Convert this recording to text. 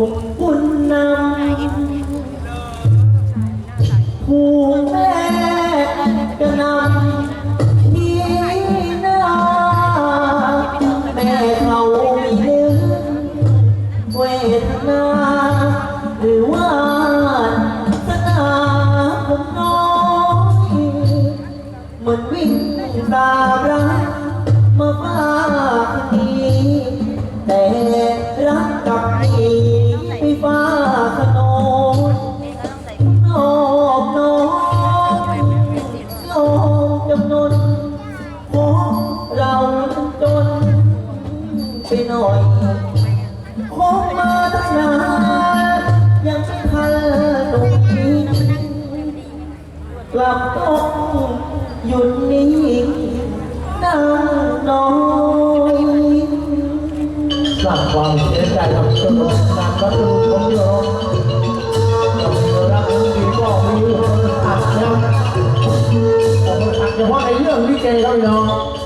กบบุญนำผู้แม่กระนำที่นาแม่เขามีเนื้อเวทนาหรือว่าสนาผมน้อยเหมือนวิ่งตาบรักมาบ้าคืน หน่อยคงมาตั้งนานยังไม่ทันหนุ่มนี้กลับต้องหยุดนิ่งนั่งน้อยสร้างความเสียใจกับสนุกการวัตถุของโยมกับรักดีก็มีคนอัดนะแต่คนอัดเฉพาะในเรื่องลิเกครับพี่น้อง